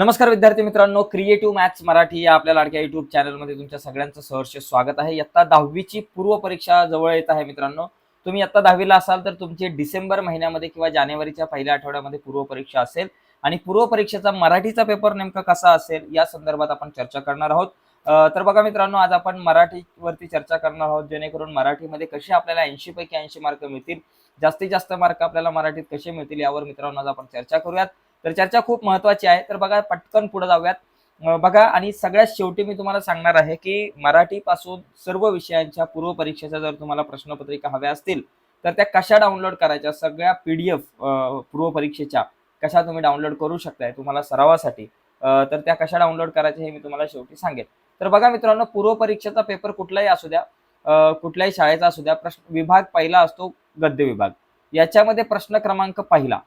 नमस्कार विद्यार्थी मित्रांनो क्रिएटिव्ह मॅथ्स मराठी या आपल्या लाडक्या युट्यूब चॅनलमध्ये तुमच्या सगळ्यांचं सहर्ष स्वागत आहे. इयत्ता दहावीची पूर्व परीक्षा जवळ येत आहे मित्रांनो. तुम्ही इयत्ता दहावीला असाल तर तुमची डिसेंबर महिन्यामध्ये किंवा जानेवारीच्या पहिल्या आठवड्यामध्ये पूर्व परीक्षा असेल. आणि पूर्व परीक्षेचा मराठीचा पेपर नेमका कसा असेल या संदर्भात आपण चर्चा करणार आहोत. तर बघा मित्रांनो आज आपण मराठीवरती चर्चा करणार आहोत. जेणेकरून मराठीमध्ये कसे आपल्याला ऐंशी पैकी ऐंशी मार्क मिळतील जास्तीत जास्त मार्क आपल्याला मराठीत कसे मिळतील यावर मित्रांनो आज आपण चर्चा करूयात. तर चर्चा खूप महत्वाची आहे. तर बघा पटकन पुढे जाऊयात. बघा आणि सगळ्यात शेवटी मी तुम्हाला सांगणार आहे की मराठीपासून सर्व विषयांच्या पूर्व परीक्षेच्या जर तुम्हाला प्रश्नपत्रिका हव्या असतील तर त्या कशा डाउनलोड करायच्या? सगळ्या पीडीएफ पूर्व परीक्षेच्या कशा तुम्ही डाउनलोड करू शकताय तुम्हाला सरावासाठी? तर त्या कशा डाउनलोड करायच्या हे मी तुम्हाला शेवटी सांगेन. तर बघा मित्रांनो पूर्व परीक्षेचा पेपर कुठलाही असू द्या कुठल्याही शाळेचा असू द्या प्रश्न विभाग पहिला असतो गद्य विभाग. याच्यामध्ये प्रश्न क्रमांक पहिला.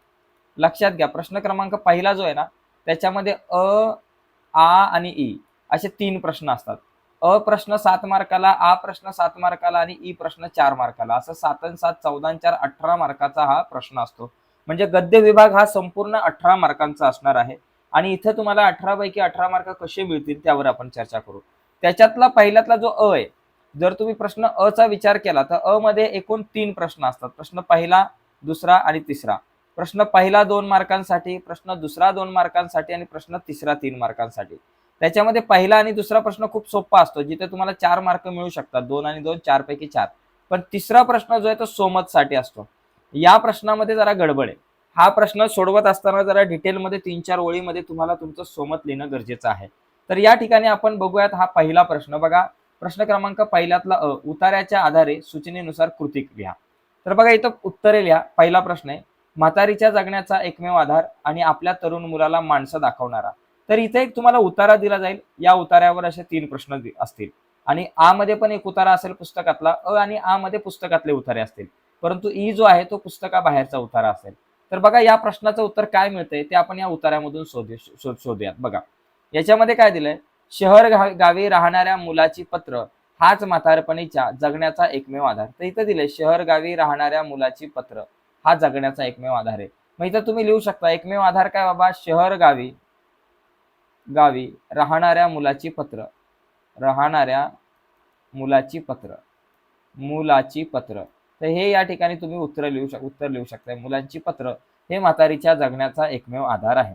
लक्षात घ्या प्रश्न क्रमांक पहिला जो आहे ना त्याच्यामध्ये अ आ आणि ई असे तीन प्रश्न असतात. अ प्रश्न सात मार्काला आ प्रश्न सात मार्काला आणि ई प्रश्न चार मार्काला. असं सात आणि सात चौदा चार अठरा मार्काचा हा प्रश्न असतो. म्हणजे गद्य विभाग हा संपूर्ण अठरा मार्कांचा असणार आहे. आणि इथं तुम्हाला अठरा पैकी अठरा मार्क कसे मिळतील त्यावर आपण चर्चा करू. त्याच्यातला पहिल्यातला जो अ आहे जर तुम्ही प्रश्न अ चा विचार केला तर अ मध्ये एकूण तीन प्रश्न असतात. प्रश्न पहिला दुसरा आणि तिसरा. प्रश्न पहिला दोन मार्कांसाठी प्रश्न दुसरा दोन मार्कांसाठी आणि प्रश्न तिसरा तीन मार्कांसाठी. त्याच्यामध्ये पहिला आणि दुसरा प्रश्न खूप सोपा असतो जिथे तुम्हाला चार मार्क मिळू शकतात दोन आणि दोन चार पैकी चार. पण तिसरा प्रश्न जो आहे तो सोमतसाठी असतो. या प्रश्नामध्ये जरा गडबड आहे. हा प्रश्न सोडवत असताना जरा डिटेलमध्ये तीन चार ओळीमध्ये तुम्हाला तुमचं सोमत लिहिणं गरजेचं आहे. तर या ठिकाणी आपण बघूयात हा पहिला प्रश्न बघा. प्रश्न क्रमांक पहिल्यातला अ उतार्याच्या आधारे सूचनेनुसार कृती लिहा तर बघा इथं उत्तरे लिहा. पहिला प्रश्न आहे म्हातारीच्या जगण्याचा एकमेव आधार आणि आपल्या तरुण मुलाला माणसं दाखवणारा. तर इथे एक तुम्हाला उतारा दिला जाईल. या उतार्यावर असे तीन प्रश्न असतील. आणि आ मध्ये पण एक उतारा असेल पुस्तकातला अ आणि आ मध्ये पुस्तकातले उतारे असतील. परंतु ई जो आहे तो पुस्तकाबाहेरचा उतारा असेल. तर बघा या प्रश्नाचं उत्तर काय मिळतंय ते आपण या उतार्यामधून शोधू शोध- शोधूयात. बघा याच्यामध्ये काय दिलंय? शहर गावी राहणाऱ्या मुलाची पत्र हाच म्हातारपणीच्या जगण्याचा एकमेव आधार. तर इथं दिलंय शहर गावी राहणाऱ्या मुलाची पत्र. हा जगण्याचा एकमेव आधार आहे. मग इथं तुम्ही लिहू शकता एकमेव आधार काय बाबा? शहर गावी गावी राहणाऱ्या मुलाची पत्र. राहणाऱ्या मुलाची पत्र. मुलाची पत्र. तर हे या ठिकाणी तुम्ही उत्तर लिहू शक उत्तर लिहू शकता मुलांची पत्र हे म्हातारीच्या जगण्याचा एकमेव आधार आहे.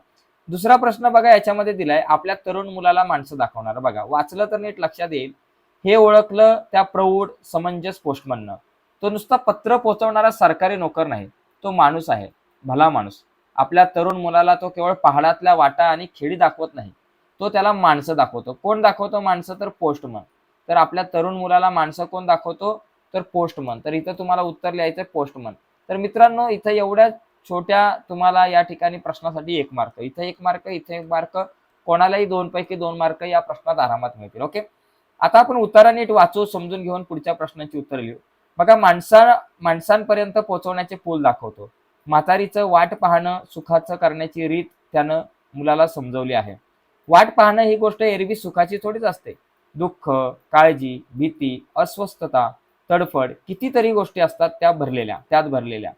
दुसरा प्रश्न बघा याच्यामध्ये दिलाय आपल्या तरुण मुलाला माणसं दाखवणार. बघा वाचलं तर नीट लक्षात येईल. हे ओळखलं त्या प्रौढ समंजस पोस्टमननं. तो नुसता पत्र पोहोचवणारा सरकारी नोकर नाही. तो माणूस आहे भला माणूस. आपल्या तरुण मुलाला तो केवळ पहाडातल्या वाटा आणि खेडी दाखवत नाही तो त्याला माणसं दाखवतो. कोण दाखवतो माणसं? तर पोस्टमन तर आपल्या तरुण मुलाला माणसं कोण दाखवतो? तर पोस्टमन तर इथं तुम्हाला उत्तर लिहायचं पोस्टमन तर मित्रांनो इथं एवढ्या छोट्या तुम्हाला या ठिकाणी प्रश्नासाठी एक मार्क इथं एक मार्क इथे एक मार्क कोणालाही दोन पैकी दोन मार्क या प्रश्नात आरामात मिळतील. ओके आता आपण उत्तरा नीट वाचू समजून घेऊन पुढच्या प्रश्नाची उत्तर लिहू. बघा माणसा माणसांपर्यंत पोहोचवण्याचे पूल दाखवतो. म्हातारीचं वाट पाहणं सुखाचं करण्याची रीत त्यानं मुलाला समजवली आहे. वाट पाहणं ही गोष्ट एरवी सुखाची थोडीच असते. दुःख काळजी भीती अस्वस्थता तडफड कितीतरी गोष्टी असतात त्या भरलेल्या त्यात भरलेल्या.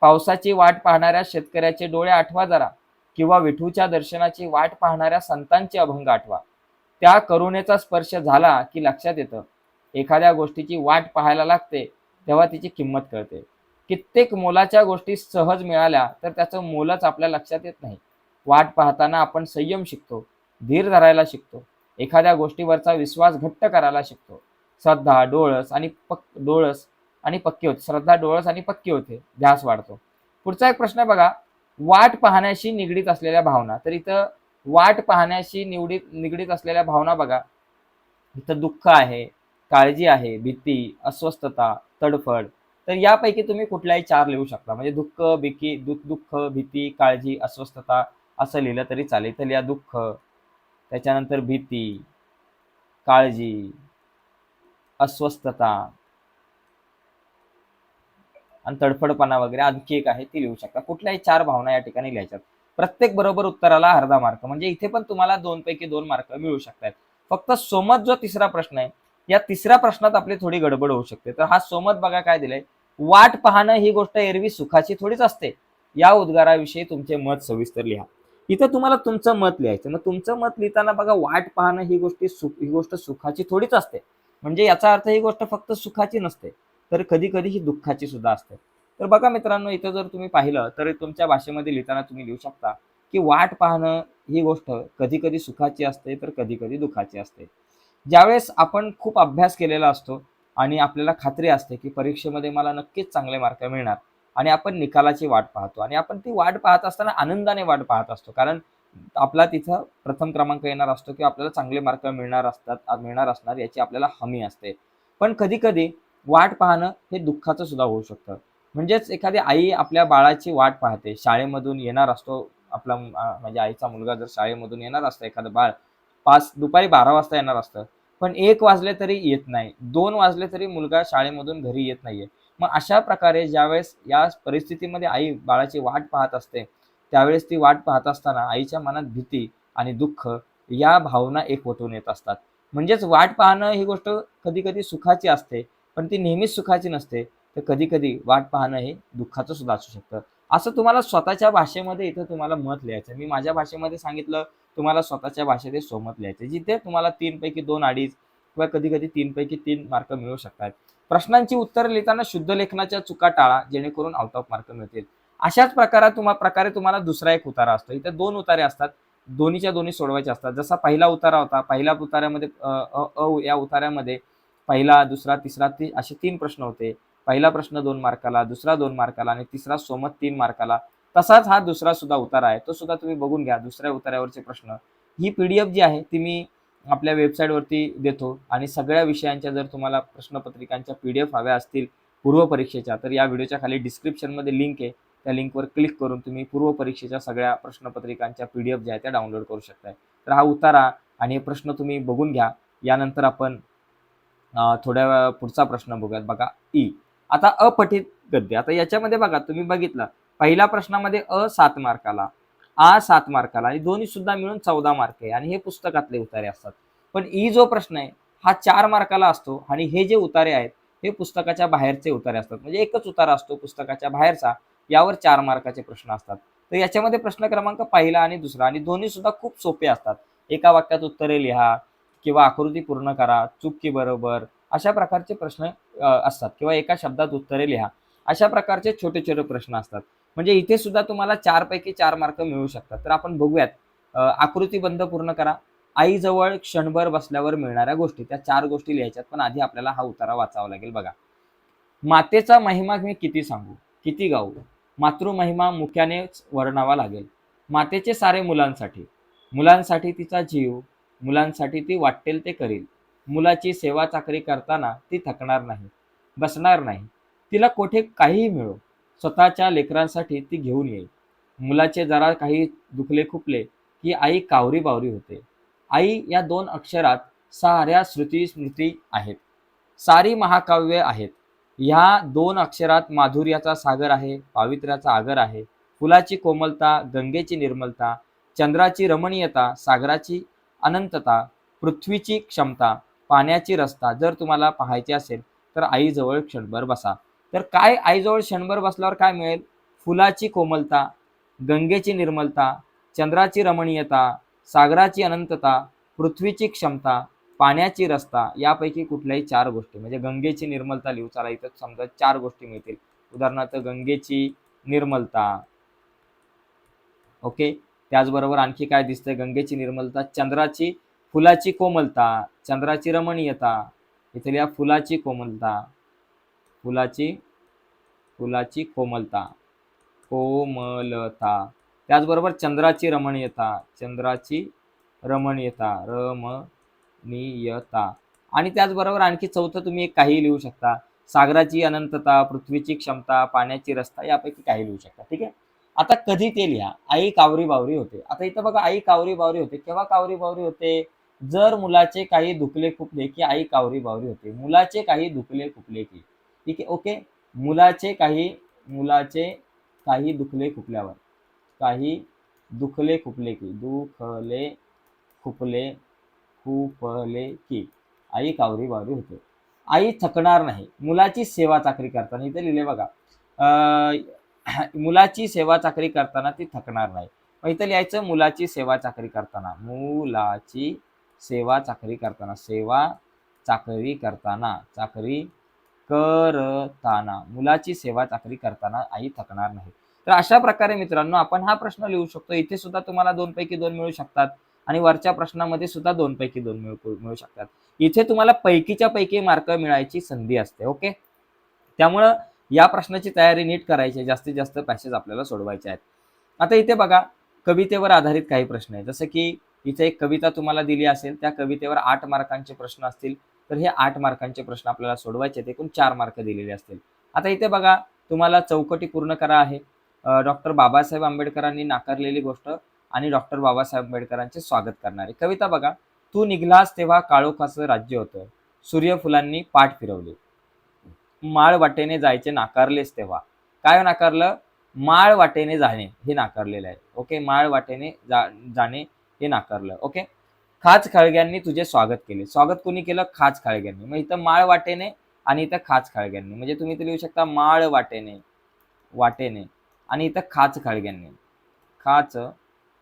पावसाची वाट पाहणाऱ्या शेतकऱ्याचे डोळे आठवा जरा किंवा विठूच्या दर्शनाची वाट पाहणाऱ्या संतांचे अभंग आठवा. त्या करुणेचा स्पर्श झाला की लक्षात येतं. एखाद्या गोष्टीची वाट पाहायला लागते तेव्हा तिची किंमत कळते. कित्येक मोलाच्या गोष्टी सहज मिळाल्या तर त्याचं मोलच आपल्या लक्षात येत नाही. वाट पाहताना आपण संयम शिकतो धीर धरायला शिकतो एखाद्या गोष्टीवरचा विश्वास घट्ट करायला शिकतो. श्रद्धा डोळस आणि पक डोळस आणि पक्की होते. श्रद्धा डोळस आणि पक्की होते. ध्यास वाढतो. पुढचा एक प्रश्न बघा. वाट पाहण्याशी निगडीत असलेल्या भावना. तर इथं वाट पाहण्याशी निवडीत निगडीत असलेल्या भावना बघा. इथं दुःख आहे काळजी आहे भीती अस्वस्थता तडफड. तर यापैकी तुम्ही कुठल्याही चार लिहू शकता. म्हणजे दुःख बिकी दुःख दुःख भीती काळजी अस्वस्थता असं लिहिलं तरी चालेल. तर या दुःख. त्याच्यानंतर भीती काळजी अस्वस्थता आणि तडफडपणा वगैरे आणखी एक आहे ती लिहू शकता. कुठल्याही चार भावना या ठिकाणी लिहायच्यात. प्रत्येक बरोबर उत्तराला अर्धा मार्क. म्हणजे इथे पण तुम्हाला दोन पैकी दोन मार्क मिळू शकतात. फक्त सोमत जो तिसरा प्रश्न आहे या तिसऱ्या प्रश्नात आपली थोडी गडबड होऊ शकते. तर हा सोमत बघा काय दिलंय? वाट पाहणं ही गोष्ट एरवी सुखाची थोडीच असते. या उद्गाराविषयी तुमचे मत सविस्तर लिहा. इथं तुम्हाला तुमचं मत लिहायचं मग तुमचं मत लिहिताना बघा वाट पाहणं ही गोष्टी सुख ही गोष्ट सुखाची थोडीच असते. म्हणजे याचा अर्थ ही गोष्ट फक्त सुखाची नसते तर कधी कधी ही दुःखाची सुद्धा असते. तर बघा मित्रांनो इथं जर तुम्ही पाहिलं तर तुमच्या भाषेमध्ये लिहिताना तुम्ही लिहू शकता की वाट पाहणं ही गोष्ट कधी कधी सुखाची असते तर कधी कधी दुःखाची असते. ज्यावेळेस आपण खूप अभ्यास केलेला असतो आणि आपल्याला खात्री असते की परीक्षेमध्ये मला नक्कीच चांगले मार्क मिळणार आणि आपण निकालाची वाट पाहतो आणि आपण ती वाट पाहत असताना आनंदाने वाट पाहत असतो. कारण आपला तिथं प्रथम क्रमांक येणार असतो किंवा आपल्याला चांगले मार्क मिळणार असतात मिळणार असणार याची आपल्याला हमी असते. पण कधी कधी वाट पाहणं हे दुःखाचं सुद्धा होऊ शकतं. म्हणजेच एखादी आई आपल्या बाळाची वाट पाहते. शाळेमधून येणार असतो आपला म्हणजे आईचा मुलगा जर शाळेमधून येणार असतं एखादं बाळ पाच दुपारी बारा वाजता येणार असतं पण एक वाजले तरी येत नाही. दोन वाजले तरी मुलगा शाळेमधून घरी येत नाहीये. मग अशा प्रकारे ज्यावेळेस या परिस्थितीमध्ये आई बाळाची वाट पाहत असते त्यावेळेस ती वाट पाहत असताना आईच्या मनात भीती आणि दुःख या भावना एकवटून येत असतात. म्हणजेच वाट पाहणं ही गोष्ट कधी कधी सुखाची असते पण ती नेहमीच सुखाची नसते. तर कधी कधी वाट पाहणं हे दुःखाचं सुद्धा असू शकतं. असं तुम्हाला स्वतःच्या भाषेमध्ये इथं तुम्हाला मत लिहायचं मी माझ्या भाषेमध्ये सांगितलं तुम्हाला स्वतःच्या भाषेत हे सोमत लिहायचे जिथे तुम्हाला तीनपैकी दोन अडीच किंवा कधी कधी तीनपैकी तीन मार्क मिळू शकतात. प्रश्नांची उत्तरं लिहिताना शुद्ध लेखनाच्या चुका टाळा जेणेकरून आउट ऑफ मार्क मिळतील. अशाच प्रकारात तुम्हा प्रकारे तुम्हाला दुसरा एक उतारा असतो. इथे दोन उतारे असतात. दोन्हीच्या दोन्ही सोडवायचे असतात. जसा पहिला उतारा होता पहिल्या उतार्यामध्ये अ, अ, अ या उतार्यामध्ये पहिला दुसरा तिसरा ती असे तीन प्रश्न होते. पहिला प्रश्न दोन मार्काला दुसरा दोन मार्काला आणि तिसरा सोमत तीन मार्काला तसाच हा दुसरा सुद्धा उतारा आहे. तो सुद्धा तुम्ही बघून घ्या. दुसऱ्या उतार्यावरचे प्रश्न. ही पीडीएफ जी आहे ती मी आपल्या वेबसाईटवरती देतो आणि सगळ्या विषयांच्या जर तुम्हाला प्रश्नपत्रिकांच्या पीडीएफ हव्या असतील पूर्व परीक्षेच्या तर या व्हिडिओच्या खाली डिस्क्रिप्शनमध्ये लिंक आहे. त्या लिंकवर क्लिक करून तुम्ही पूर्व परीक्षेच्या सगळ्या प्रश्नपत्रिकांच्या पीडीएफ ज्या आहेत त्या डाउनलोड करू शकताय. तर हा उतारा आणि हे प्रश्न तुम्ही बघून घ्या. यानंतर आपण थोड्या वेळा पुढचा प्रश्न बघूयात. बघा ई आता अपठित गद्य. आता याच्यामध्ये बघा तुम्ही बघितलं पहिल्या प्रश्नामध्ये अ सात मार्काला आ सात मार्काला आणि दोन्ही सुद्धा मिळून चौदा मार्क आहे. आणि हे पुस्तकातले उतारे असतात. पण ई जो प्रश्न आहे हा चार मार्काला असतो आणि हे जे उतारे आहेत हे पुस्तकाच्या बाहेरचे उतारे असतात. म्हणजे एकच उतारा असतो पुस्तकाच्या बाहेरचा यावर चार मार्काचे प्रश्न असतात. तर याच्यामध्ये प्रश्न क्रमांक पहिला आणि दुसरा आणि दोन्ही सुद्धा खूप सोपे असतात. एका वाक्यात उत्तरे लिहा किंवा आकृती पूर्ण करा चुकी बरोबर अशा प्रकारचे प्रश्न असतात. किंवा एका शब्दात उत्तरे लिहा. अशा प्रकारचे छोटे छोटे प्रश्न असतात. म्हणजे इथे सुद्धा तुम्हाला चार पैकी चार मार्क मिळू शकतात. तर आपण बघूयात आकृतीबंध आकृती बंद पूर्ण करा. आईजवळ क्षणभर बसल्यावर मिळणाऱ्या गोष्टी त्या चार गोष्टी लिहायच्यात पण आधी आपल्याला हा उतारा वाचावा लागेल बघा. मातेचा महिमा मी किती सांगू? किती गाऊ? मातृमहिमा मुख्यानेच वर्णावा लागेल. मातेचे सारे मुलांसाठी. मुलांसाठी तिचा जीव मुलांसाठी ती वाटेल ते करील. मुलाची सेवा चाकरी करताना ती थकणार नाही बसणार नाही. तिला कोठे काहीही मिळो. स्वतःच्या लेकरांसाठी ती घेऊन येईल. मुलाचे जरा काही दुखले खुपले की आई कावरी बावरी होते. आई या दोन अक्षरात साऱ्या श्रुती स्मृती आहेत. सारी महाकाव्य आहेत. ह्या दोन अक्षरात माधुर्याचा सागर आहे पावित्र्याचा आगर आहे फुलाची कोमलता गंगेची निर्मलता चंद्राची रमणीयता सागराची अनंतता पृथ्वीची क्षमता पाण्याची रस्ता जर तुम्हाला पाहायची असेल तर आईजवळ क्षणभर बसा. तर काय आईजवळ क्षणभर बसल्यावर काय मिळेल? फुलाची कोमलता गंगेची निर्मलता चंद्राची रमणीयता सागराची अनंतता पृथ्वीची क्षमता पाण्याची रस्ता यापैकी कुठल्याही चार गोष्टी. म्हणजे गंगेची निर्मलता लिहू. चाला इथं समजा चार गोष्टी मिळतील. उदाहरणार्थ गंगेची निर्मलता. ओके? त्याचबरोबर आणखी काय दिसतंय? गंगेची निर्मलता चंद्राची फुलाची कोमलता चंद्राची रमणीयता. इथल्या फुलाची कोमलता. फुलाची फुलाची कोमलता कोमलता. त्याचबरोबर चंद्राची रमणीयता चंद्राची रमणीयता रमणीयता. आणि त्याचबरोबर आणखी चौथं तुम्ही एक काही लिहू शकता. सागराची अनंतता पृथ्वीची क्षमता पाण्याची रस्ता यापैकी काही लिहू शकता. ठीक आहे? आता कधी ते लिहा? आई कावरी बावरी होते. आता इथं बघा आई कावरी बावरी होते. केव्हा कावरी बावरी होते? जर मुलाचे काही दुखले खुपले की आई कावरी बावरी होते. मुलाचे काही दुखले खुपले की. ठीक आहे? ओके? मुलाचे काही मुलाचे काही दुखले खुपल्यावर. काही दुखले खुपले की दुखले खुपले खुपले की. आई कावरी बावरी होते. आई थकणार नाही. मुलाची सेवा चाकरी करताना इथे लिहिले बघा. मुलाची सेवा चाकरी करताना ती थकणार नाही. मग इथं लिहायचं मुलाची सेवा चाकरी करताना. मुलाची सेवा चाकरी करताना. सेवा चाकरी करताना. चाकरी करताना मुलाची सेवा चाकरी करताना आई थकणार नाही. तर अशा प्रकारे मित्रांनो आपण हा प्रश्न लिहू शकतो. इथे सुद्धा तुम्हाला दोन पैकी दोन मिळू शकतात आणि वरच्या प्रश्नामध्ये सुद्धा दोन पैकी दोन मिळू मिळू शकतात. इथे तुम्हाला पैकीच्या पैकी मार्क मिळायची संधी असते ओके? त्यामुळं या प्रश्नाची तयारी नीट करायची आहे. जास्तीत जास्त पॅसेज आपल्याला सोडवायचे आहेत. आता इथे बघा कवितेवर आधारित काही प्रश्न आहेत. जसं की इथे एक कविता तुम्हाला दिली असेल त्या कवितेवर आठ मार्कांचे प्रश्न असतील. तर हे आठ मार्कांचे प्रश्न आपल्याला सोडवायचे आहेत. एकूण चार मार्क दिलेले असतील. आता इथे बघा तुम्हाला चौकटी पूर्ण करा आहे. डॉक्टर बाबासाहेब आंबेडकरांनी नाकारलेली गोष्ट आणि डॉक्टर बाबासाहेब आंबेडकरांचे स्वागत करणारी. कविता बघा तू निघलास तेव्हा काळोखाचं राज्य होतं. सूर्यफुलांनी पाठ फिरवली. माळ वाटेने जायचे नाकारलेस तेव्हा. काय नाकारलं? माळ वाटेने जाणे हे नाकारलेलं आहे. ओके? माळ वाटेने जा जाणे हे नाकारलं. ओके? खाच खळग्यांनी तुझे स्वागत केले. स्वागत कोणी केलं? खाच खळग्यांनी. मग इथं माळ वाटेने आणि इथं खाच खळग्यांनी. म्हणजे तुम्ही इथे लिहू शकता माळ वाटेने वाटेने आणि इथं खाच खळग्यांनी. खाच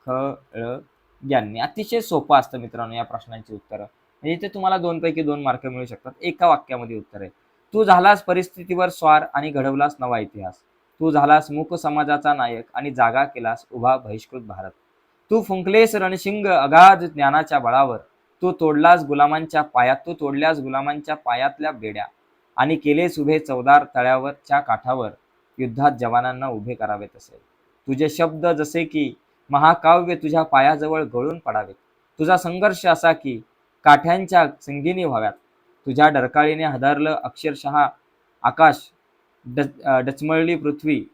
खळग्यांनी. अतिशय सोपं असतं मित्रांनो या प्रश्नांची उत्तरं. म्हणजे इथे तुम्हाला दोन पैकी दोन मार्क मिळू शकतात. एका वाक्यामध्ये उत्तर आहे. तू झालास परिस्थितीवर स्वार आणि घडवलास नवा इतिहास. तू झालास मूक समाजाचा नायक आणि जागा केलास उभा बहिष्कृत भारत. तू फुंकलेस रणशिंग अगाध ज्ञानाच्या बळावर. तू तोडलास गुलामांच्या पायात तू तोडल्यास गुलामांच्या पायातल्या बेड्या. आणि केलेस उभे चौदार तळ्यावरच्या काठावर. युद्धात जवानांना उभे करावेत असे. तुझे शब्द जसे की महाकाव्य तुझ्या पायाजवळ गळून पडावेत. तुझा संघर्ष असा की काठ्यांच्या संगीनी व्हाव्यात. तुझ्या डरकाळीने हदारलं अक्षरशः आकाश डचमळली पृथ्वी.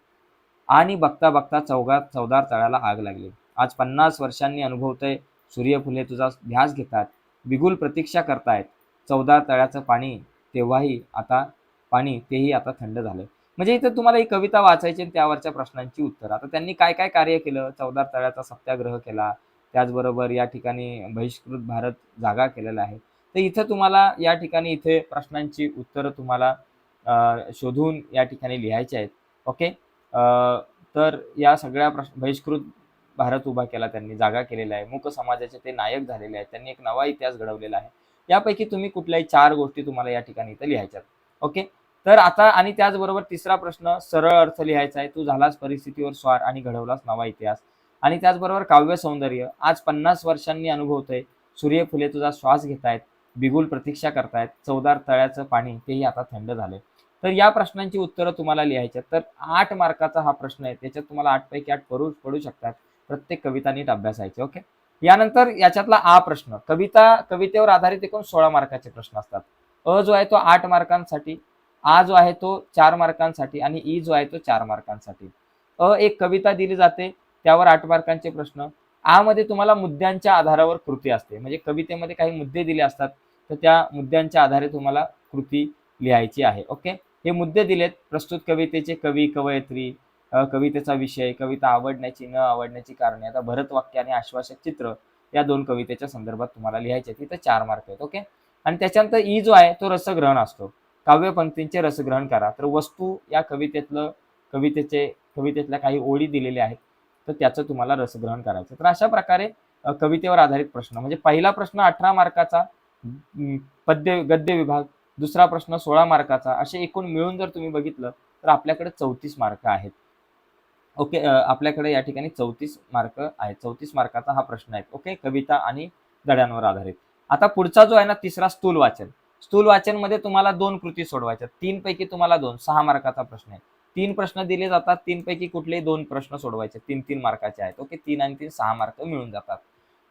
आणि बघता बघता चौगात चौदार तळ्याला आग लागली. आज पन्नास वर्षांनी अनुभवतंय. सूर्यफुले तुझा ध्यास घेतात. बिगुल प्रतीक्षा करतायत. चौदार तळ्याचं पाणी तेव्हाही आता पाणी तेही आता थंड झालं म्हणजे इथं तुम्हाला ही कविता वाचायची आणि त्यावरच्या प्रश्नांची उत्तर. आता त्यांनी काय काय कार्य केलं? चौदार तळ्याचा सत्याग्रह केला. त्याचबरोबर या ठिकाणी बहिष्कृत भारत जागा केलेला आहे. तर इथं तुम्हाला या ठिकाणी इथे प्रश्नांची उत्तरं तुम्हाला शोधून या ठिकाणी लिहायचे आहेत. ओके? तर या सगळ्या प्रश्न बहिष्कृत भारत उभा केला त्यांनी जागा केलेला आहे. मूक समाजाचे ते नायक झालेले आहेत. त्यांनी एक नवा इतिहास घडवलेला आहे. यापैकी तुम्ही कुठल्याही चार गोष्टी तुम्हाला या ठिकाणी इथं लिहायच्यात. ओके? तर आता आणि त्याचबरोबर तिसरा प्रश्न सरळ अर्थ लिहायचा आहे. तू झालास परिस्थितीवर स्वार आणि घडवलास नवा इतिहास. आणि त्याचबरोबर काव्य सौंदर्य. आज पन्नास वर्षांनी अनुभवतोय. सूर्यफुले तुझा श्वास घेतायत. बिगुल प्रतीक्षा करतायत. चौदार तळ्याचं पाणी. तेही आता थंड झाले तर या प्रश्नांची उत्तरं तुम्हाला लिहायच्यात तर आठ मार्काचा हा प्रश्न आहे. त्याच्यात तुम्हाला आठ पैकी आठ पडू पडू शकतात. प्रत्येक कविता नीट अभ्यासायची ओके? यानंतर याच्यातला आ प्रश्न. कविता कवितेवर आधारित एकूण सोळा मार्काचे प्रश्न असतात. अ जो आहे तो आठ मार्कांसाठी आ जो आहे तो चार मार्कांसाठी आणि ई जो आहे तो चार मार्कांसाठी. अ एक कविता दिली जाते त्यावर आठ मार्कांचे प्रश्न. आ मध्ये तुम्हाला मुद्द्यांच्या आधारावर कृती असते. म्हणजे कवितेमध्ये काही मुद्दे दिले असतात तर त्या मुद्द्यांच्या आधारे तुम्हाला कृती लिहायची आहे ओके? हे मुद्दे दिलेत प्रस्तुत कवितेचे कवी कवयित्री कवितेचा विषय कविता आवडण्याची न आवडण्याची कारणे आता भरत वाक्य आणि आश्वासक चित्र या दोन कवितेच्या संदर्भात तुम्हाला लिहायचे तिथं चार मार्क आहेत ओके आणि त्याच्यानंतर ई जो आहे तो रसग्रहण असतो. काव्यपंक्तींचे रसग्रहण करा. तर वस्तू या कवितेतलं कवितेचे कवितेतल्या काही ओळी दिलेल्या आहेत तर त्याचं तुम्हाला रसग्रहण करायचं तर अशा प्रकारे कवितेवर आधारित प्रश्न म्हणजे पहिला प्रश्न अठरा मार्काचा पद्य गद्य विभाग दुसरा प्रश्न सोळा मार्काचा असे एकूण मिळून जर तुम्ही बघितलं तर आपल्याकडे चौतीस मार्क आहेत. ओके आपल्याकडे या ठिकाणी चौतीस मार्क आहेत. चौतीस मार्काचा हा प्रश्न आहे. ओके कविता आणि धड्यांवर आधारित. आता पुढचा जो आहे ना तिसरा स्थूल वाचन. स्थूल वाचनमध्ये तुम्हाला दोन कृती सोडवायच्या तीन पैकी तुम्हाला दोन सहा मार्काचा प्रश्न आहे. तीन प्रश्न दिले जातात तीन पैकी कुठलेही दोन प्रश्न सोडवायचे तीन तीन मार्काचे आहेत. ओके तीन आणि तीन सहा मार्क मिळून जातात.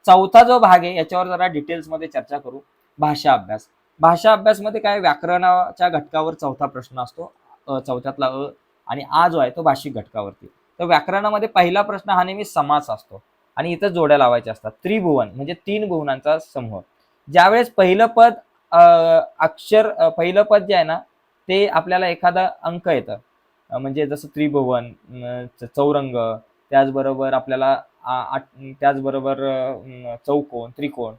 चौथा जो भाग आहे याच्यावर जरा डिटेल्समध्ये चर्चा करू. भाषा अभ्यास. भाषा अभ्यासमध्ये काय व्याकरणाच्या घटकावर चौथा प्रश्न असतो. चौथ्यातला अ आणि आ जो आहे तो भाषिक घटकावरती. तर व्याकरणामध्ये पहिला प्रश्न हा नेहमी समास असतो. आणि इथं जोड्या लावायच्या असतात. त्रिभुवन म्हणजे तीन भुवनांचा समूह. ज्यावेळेस पहिलं पद अक्षर पहिलं पद जे आहे ना ते आपल्याला एखादा अंक येतं. म्हणजे जसं त्रिभुवन चौरंग त्याचबरोबर आपल्याला त्याचबरोबर चौकोन त्रिकोण.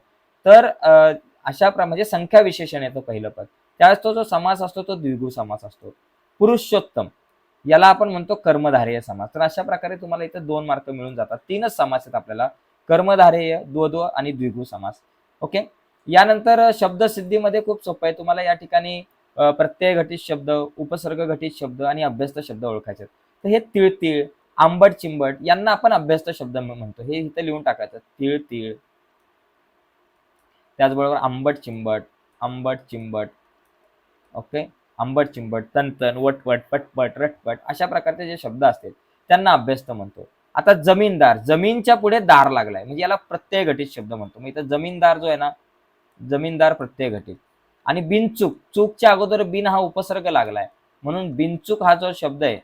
तर अशा प्र म्हणजे संख्या विशेषण येतं पहिलं पद. त्यावेळेस तो जो समास असतो तो द्विगु समास असतो. पुरुषोत्तम. याला आपण म्हणतो कर्मधारेय समास. तर अशा प्रकारे तुम्हाला इथं दोन मार्क मिळून जातात. तीनच समास आहेत आपल्याला. कर्मधारेय द्वद्व आणि द्विगु समास. ओके? यानंतर शब्दसिद्धीमध्ये खूप सोपं आहे. तुम्हाला या ठिकाणी प्रत्यय घटित शब्द उपसर्ग घटित शब्द आणि अभ्यस्त शब्द ओळखायचे आहेत. तर हे तिळतिळ आंबट चिंबट यांना आपण अभ्यस्त शब्द म्हणतो. हे इथं लिहून टाकायचं तिळतिळ. त्याचबरोबर आंबट चिंबट आंबट चिंबट. ओके? आंबट चिंबट तनतन वटवट पटपट रटपट अशा प्रकारचे जे शब्द असतील त्यांना अभ्यस्त म्हणतो. आता जमीनदार जमीनच्या पुढे दार लागलाय. म्हणजे याला प्रत्यय घटित शब्द म्हणतो. मग इथं जमीनदार जो आहे ना जमीनदार प्रत्यय घटित आणि बिनचूक चूकच्या अगोदर बिन हा उपसर्ग लागलाय. म्हणून बिनचूक हा जो शब्द आहे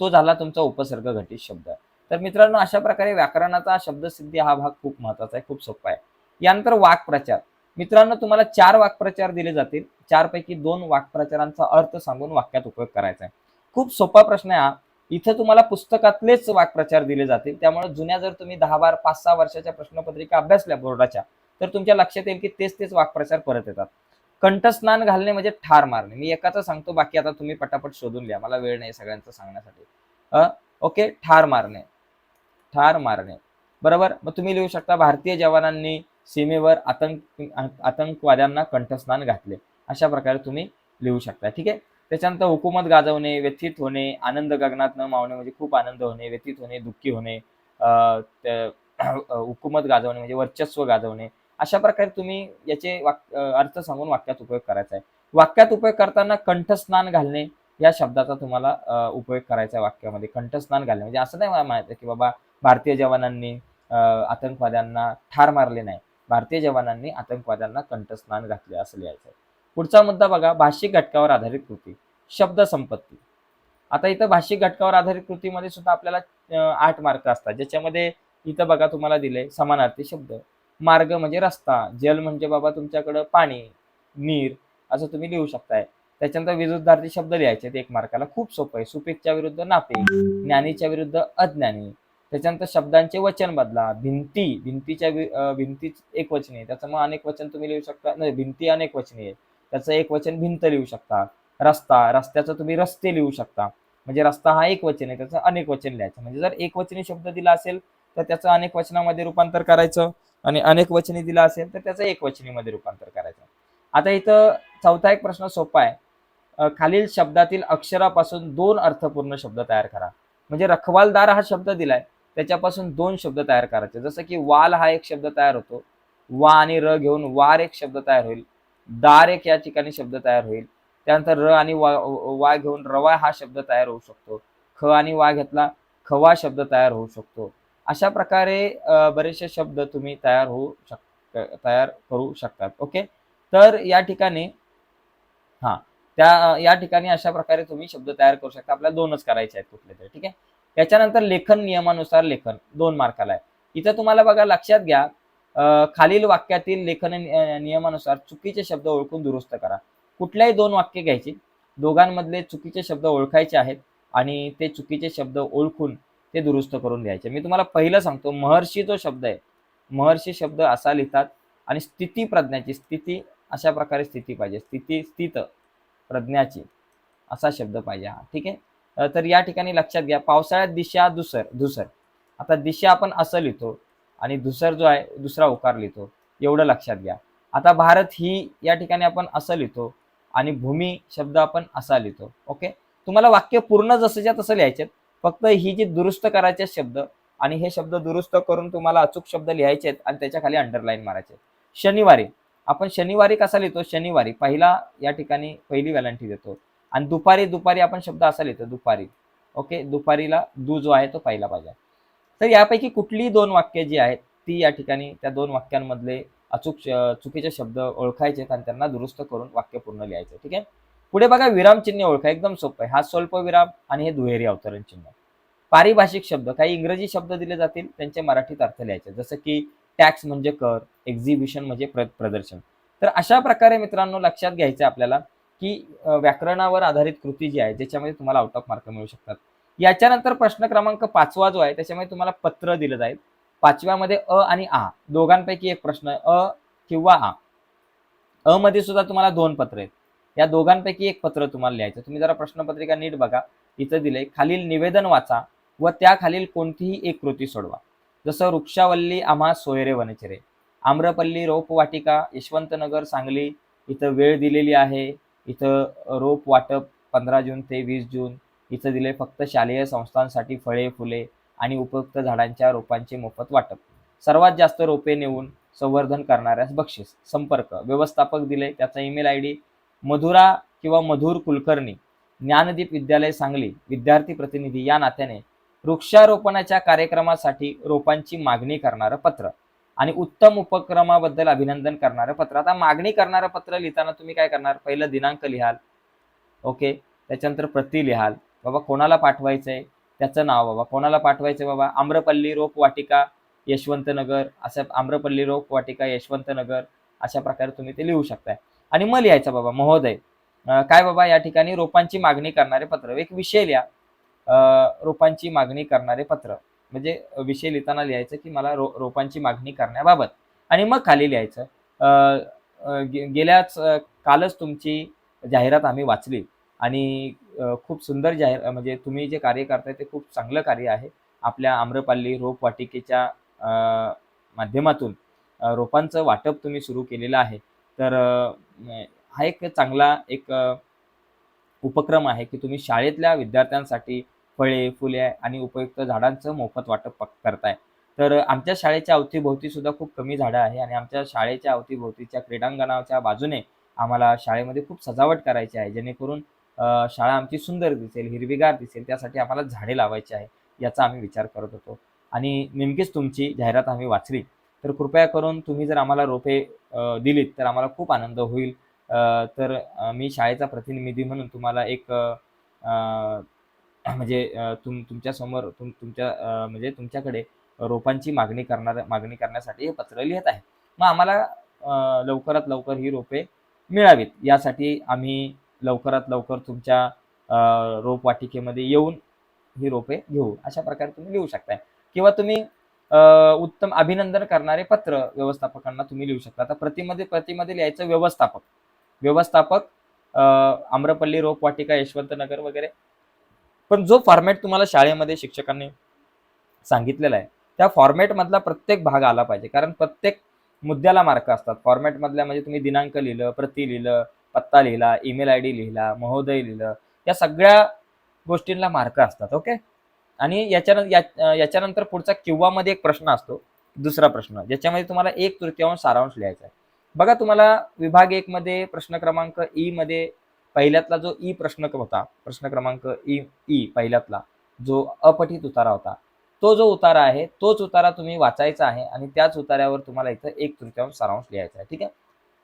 तो झाला तुमचा उपसर्ग घटित शब्द. तर मित्रांनो अशा प्रकारे व्याकरणाचा शब्दसिद्धी हा भाग खूप महत्त्वाचा आहे खूप सोपा आहे. यानंतर वाक्प्रचार. मित्रांनो तुम्हाला चार वाक्प्रचार दिले जातील. चारपैकी दोन वाक्प्रचारांचा अर्थ सांगून वाक्यात उपयोग करायचा आहे. खूप सोपा प्रश्न आहे हा. इथं तुम्हाला पुस्तकातलेच वाक्प्रचार दिले जातील. त्यामुळे जुन्या जर तुम्ही दहा बार पाच सहा वर्षाच्या प्रश्नपत्रिका अभ्यासल्या बोर्डाच्या तर तुमच्या लक्षात येईल की तेच तेच वाक्प्रचार परत येतात. कंठस्नान घालणे म्हणजे ठार मारणे. मी एकाचा सांगतो बाकी आता तुम्ही पटापट शोधून घ्या. मला वेळ नाही सगळ्यांचं सांगण्यासाठी. अ, ओके? ठार मारणे. ठार मारणे. बरोबर? मग तुम्ही लिहू शकता भारतीय जवानांनी सीमेवर आतंक आतंकवाद्यांना कंठस्नान घातले. अशा प्रकारे तुम्ही लिहू शकता. ठीक आहे? त्याच्यानंतर हुकूमत गाजवणे व्यथित होणे आनंद गगनात न मावणे म्हणजे खूप आनंद होणे व्यथित होणे दुःखी होणे हुकूमत गाजवणे म्हणजे वर्चस्व गाजवणे. अशा प्रकारे तुम्ही याचे वाक अर्थ सांगून वाक्यात उपयोग करायचा आहे. वाक्यात उपयोग करताना कंठस्नान घालणे या शब्दाचा तुम्हाला उपयोग करायचा आहे वाक्यामध्ये. कंठस्नान घालणे. म्हणजे असं नाही मला माहिती की बाबा भारतीय जवानांनी आतंकवाद्यांना ठार मारले नाही. भारतीय जवानांनी आतंकवाद्यांना कंठस्नान घातले असं लिहायचं पुढचा मुद्दा बघा भाषिक घटकावर आधारित कृती शब्द संपत्ती. आता इथं भाषिक घटकावर आधारित कृतीमध्ये सुद्धा आपल्याला आठ मार्क असतात. ज्याच्यामध्ये इथं बघा तुम्हाला दिले समानार्थी शब्द. मार्ग म्हणजे रस्ता जल म्हणजे बाबा तुमच्याकडं पाणी नीर असं तुम्ही लिहू शकताय. त्याच्यानंतर विरुद्धार्थी शब्द लिहायचे आहेत एक मार्काला खूप सोपं आहे. सुपीकच्या विरुद्ध नापे ज्ञानीच्या विरुद्ध अज्ञानी त्याच्यानंतर शब्दांचे वचन बदला. भिंती भिंतीच्या भिंती एक वचन आहे. त्याचं मग अनेक वचन तुम्ही लिहू शकता. नाही भिंती अनेक वचने आहे त्याचं एक वचन भिंत लिहू शकता. रस्ता रस्त्याचं तुम्ही रस्ते लिहू शकता. म्हणजे रस्ता हा एक वचन आहे. त्याचं अनेक वचन लिहायचं. म्हणजे जर एक वचनी शब्द दिला असेल तर त्याचं अनेक वचनामध्ये रूपांतर करायचं. आणि अनेक वचनी दिला असेल तर त्याचं एक वचनीमध्ये रूपांतर करायचं. आता इथं चौथा एक प्रश्न सोपा आहे. खालील शब्दातील अक्षरापासून दोन अर्थपूर्ण शब्द तयार करा. म्हणजे रखवालदार हा शब्द दिलाय. त्याच्यापासून दोन शब्द तयार करायचे. जसं की वाल हा एक शब्द तयार होतो. वा आणि र घेऊन वार एक शब्द तयार होईल. दार एक या ठिकाणी शब्द तयार होईल. त्यानंतर र आणि वा वा घेऊन रवा हा शब्द तयार होऊ शकतो. ख आणि वा घेतला खवा शब्द तयार होऊ शकतो. अशा प्रकारे बरेचसे शब्द तुम्ही तयार होऊ शक तयार करू शकतात. ओके? तर या ठिकाणी हा. त्या या ठिकाणी अशा प्रकारे तुम्ही शब्द तयार करू शकता. आपल्याला दोनच करायचे आहेत कुठले तरी. ठीक आहे? त्याच्यानंतर लेखन नियमानुसार लेखन दोन मार्काला आहे. इथं तुम्हाला बघा लक्षात घ्या खालील वाक्यातील लेखन नियमानुसार चुकीचे शब्द ओळखून दुरुस्त करा. कुठल्याही दोन वाक्य घ्यायची दोघांमधले चुकीचे शब्द ओळखायचे आहेत आणि ते चुकीचे शब्द ओळखून ते दुरुस्त करून द्यायचे मी तुम्हाला पहिलं सांगतो महर्षी जो शब्द आहे महर्षी शब्द असा लिहितात आणि स्थिती प्रज्ञाची स्थिती अशा प्रकारे स्थिती पाहिजे स्थिती स्थित प्रज्ञाची असा शब्द पाहिजे हा ठीक आहे? तर या ठिकाणी लक्षात घ्या पावसाळ्यात दिशा दुसर दुसर. आता दिशा आपण असं लिहितो आणि दुसर जो आहे दुसरा उकार लिहितो. एवढं लक्षात घ्या. आता भारत ही या ठिकाणी आपण असं लिहितो आणि भूमी शब्द आपण असा लिहितो. ओके? तुम्हाला वाक्य पूर्ण जसंच्या तसं लिहायचे फक्त ही जी दुरुस्त करायचे आहेत शब्द आणि हे शब्द दुरुस्त करून तुम्हाला अचूक शब्द लिहायचे आहेत आणि त्याच्याखाली अंडरलाईन मारायचे शनिवारी आपण शनिवारी कसा लिहितो? शनिवारी पहिला या ठिकाणी पहिली व्हॅलंटी देतो. आणि दुपारी दुपारी आपण शब्द असा लिहितो दुपारी. ओके दुपारीला दू जो आहे तो पहिला पाहिजे तर यापैकी कुठलीही दोन वाक्य जी आहेत ती या ठिकाणी त्या दोन वाक्यांमधले अचूक चुकीचे शब्द ओळखायचे आणि त्यांना दुरुस्त करून वाक्य पूर्ण लिहायचे ठीक आहे? पुढे बघा विराम चिन्ह ओळखा एकदम सोपं आहे. हा स्वल्प विराम आणि हे दुहेरी अवतरण चिन्ह. पारिभाषिक शब्द काही इंग्रजी शब्द दिले जातील त्यांचे मराठीत अर्थ लिहायचे जसं की टॅक्स म्हणजे कर एक्झिबिशन म्हणजे प्रदर्शन. तर अशा प्रकारे मित्रांनो लक्षात घ्यायचं आपल्याला. की व्याकरणावर आधारित कृती जी आहे ज्याच्यामध्ये तुम्हाला आउट ऑफ मार्क मिळू शकतात. याच्यानंतर प्रश्न क्रमांक पाचवा जो आहे त्याच्यामध्ये तुम्हाला पत्र दिलं जाईल. पाचव्यामध्ये अ आणि आ दोघांपैकी एक प्रश्न अ किंवा आ. अ मध्ये सुद्धा तुम्हाला दोन पत्र आहेत. या दोघांपैकी एक पत्र तुम्हाला लिहायचं. तुम्ही जरा प्रश्नपत्रिका नीट बघा. इथं दिले खालील निवेदन वाचा व त्याखालील कोणतीही एक कृती सोडवा. जसं वृक्षावल्ली आम्हा सोयरे वनचरे. आम्रपल्ली रोपवाटिका यशवंतनगर सांगली. इथं वेळ दिलेली आहे. इथं रोप वाटप पंधरा जून ते वीस जून. इथं दिले फक्त शालेय संस्थांसाठी फळे फुले आणि उपयुक्त झाडांच्या रोपांचे मोफत वाटप. सर्वात जास्त रोपे नेऊन संवर्धन करणाऱ्यास बक्षीस संपर्क. व्यवस्थापक दिले त्याचा ईमेल आय डी मधुरा किंवा मधुर कुलकर्णी ज्ञानदीप विद्यालय सांगली विद्यार्थी प्रतिनिधी या नात्याने वृक्षारोपणाच्या कार्यक्रमासाठी रोपांची मागणी करणारं पत्र. आणि उत्तम उपक्रमाबद्दल अभिनंदन करणारं पत्र. आता मागणी करणारं पत्र लिहिताना तुम्ही काय करणार? पहिलं दिनांक लिहाल. ओके? त्याच्यानंतर प्रती लिहाल. बाबा कोणाला पाठवायचं आहे त्याचं नाव बाबा. कोणाला पाठवायचं बाबा? आम्रपल्ली रोप वाटिका यशवंतनगर असं आम्रपल्ली रोप वाटिका यशवंतनगर अशा प्रकारे तुम्ही ते लिहू शकताय. आणि मग लिहायचं बाबा महोदय. काय बाबा या ठिकाणी रोपांची मागणी करणारे पत्र. एक विषय लिहा. रोपांची मागणी करणारे पत्र. म्हणजे विषय लिहिताना लिहायचं की मला रो रोपांची मागणी करण्याबाबत. आणि मग खाली लिहायचं गे- गेल्याच कालच तुमची जाहिरात आम्ही वाचली. आणि खूप सुंदर जाहीर म्हणजे तुम्ही जे कार्य करताय ते खूप चांगलं कार्य आहे. आपल्या आम्रपाल्ली रोपवाटिकेच्या माध्यमातून रोपांचं वाटप तुम्ही सुरू केलेलं आहे. तर हा एक चांगला एक उपक्रम आहे की तुम्ही शाळेतल्या विद्यार्थ्यांसाठी फळे फुले आणि उपयुक्त झाडांचं मोफत वाटप करताय. तर आमच्या शाळेच्या अवतीभोवती सुद्धा खूप कमी झाडं आहे आणि आमच्या शाळेच्या अवतीभोवतीच्या क्रीडांगणाच्या बाजूने आम्हाला शाळेमध्ये खूप सजावट करायची आहे. जेणेकरून शाळा आमची सुंदर दिसेल हिरवीगार दिसेल त्यासाठी आम्हाला झाडे लावायची आहे याचा आम्ही विचार करत होतो. आणि नेमकीच तुमची जाहिरात आम्ही वाचली. तर कृपया करून तुम्ही जर आम्हाला रोपे दिलीत तर आम्हाला खूप आनंद होईल. तर मी शाळेचा प्रतिनिधी म्हणून तुम्हाला एक म्हणजे तुम तुमच्यासमोर तुम तुमच्या म्हणजे तुमच्याकडे रोपांची मागणी करणार मागणी करण्यासाठी हे पत्र लिहित आहे. मग आम्हाला लवकरात लवकर ही रोपे मिळावीत. यासाठी आम्ही लवकरात लवकर तुमच्या रोपवाटिकेमध्ये येऊन ही रोपे घेऊ. अशा प्रकारे तुम्ही लिहू शकताय. किंवा तुम्ही उत्तम अभिनंदन करणारे पत्र व्यवस्थापकांना तुम्ही लिहू शकता. आता प्रतिमध्ये प्रतिमध्ये लिहायचं व्यवस्थापक. व्यवस्थापक आम्रपल्ली रोपवाटिका यशवंतनगर वगैरे पण जो फॉर्मॅट तुम्हाला शाळेमध्ये शिक्षकांनी सांगितलेला आहे त्या फॉर्मॅटमधला प्रत्येक भाग आला पाहिजे. कारण प्रत्येक मुद्द्याला मार्क असतात. फॉर्मॅटमधल्या म्हणजे तुम्ही दिनांक लिहिलं प्रति लिहिलं पत्ता लिहिला ईमेल आय डी लिहिला महोदय लिहिलं या सगळ्या गोष्टींना मार्क असतात. ओके आणि याच्यानंतर या- याच्यानंतर पुढचा किंवामध्ये एक प्रश्न असतो. दुसरा प्रश्न ज्याच्यामध्ये तुम्हाला एक तृतीयांश सारांश लिहायचा आहे. बघा तुम्हाला विभाग एकमध्ये प्रश्न क्रमांक ई मध्ये पहिल्यातला जो ई प्रश्न होता प्रश्न क्रमांक ई ई पहिल्यातला जो अपठित उतारा होता तो जो उतारा आहे तोच उतारा तुम्ही वाचायचा आहे आणि त्याच उतार्यावर तुम्हाला इथं एक तृतीयांश सारांश लिहायचा आहे ठीक आहे?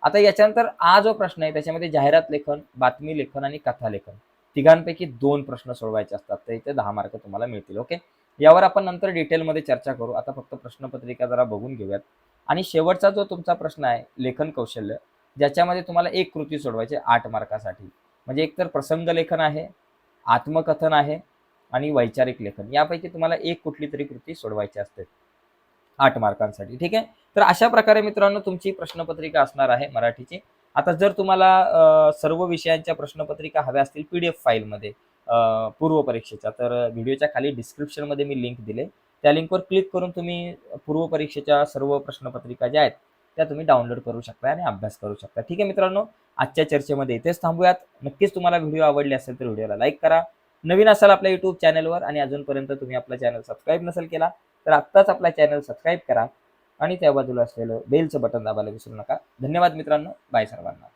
आता याच्यानंतर हा जो प्रश्न आहे त्याच्यामध्ये जाहिरात लेखन बातमी लेखन आणि कथा लेखन तिघांपैकी दोन प्रश्न सोडवायचे असतात तर इथे दहा मार्क तुम्हाला मिळतील ओके? यावर आपण नंतर डिटेलमध्ये चर्चा करू आता फक्त प्रश्नपत्रिका जरा बघून घेऊयात. आणि शेवटचा जो तुमचा प्रश्न आहे लेखन कौशल्य ज्याच्यामध्ये तुम्हाला एक कृती सोडवायची आठ मार्कासाठी. म्हणजे एकतर प्रसंग लेखन आहे आत्मकथन आहे आणि वैचारिक लेखन. यापैकी तुम्हाला एक कुठली तरी कृती सोडवायची असते. आठ मार्कांसाठी. ठीक आहे? तर अशा प्रकारे मित्रांनो तुमची प्रश्नपत्रिका असणार आहे मराठीची. आता जर तुम्हाला सर्व विषयांच्या प्रश्नपत्रिका हव्या असतील पी डी एफ फाईलमध्ये पूर्व परीक्षेच्या तर व्हिडिओच्या खाली डिस्क्रिप्शनमध्ये मी लिंक दिले. त्या लिंकवर क्लिक करून तुम्ही पूर्व परीक्षेच्या सर्व प्रश्नपत्रिका ज्या आहेत त्या तुम्ही डाउनलोड करू शकता आणि अभ्यास करू शकता ठीक आहे मित्रांनो आजच्या चर्चेमध्ये इथेच थांबूयात. नक्कीच तुम्हाला व्हिडिओ आवडले असेल तर व्हिडिओला लाईक करा. नवीन असाल आपल्या युट्यूब चॅनलवर आणि अजूनपर्यंत तुम्ही आपला चॅनल सबस्क्राईब नसेल केला तर आत्ताच आपला चॅनल सबस्क्राईब करा. आणि त्या बाजूला असलेलं बेलचं बटन दाबायला विसरू नका. धन्यवाद मित्रांनो. बाय सर्वांना.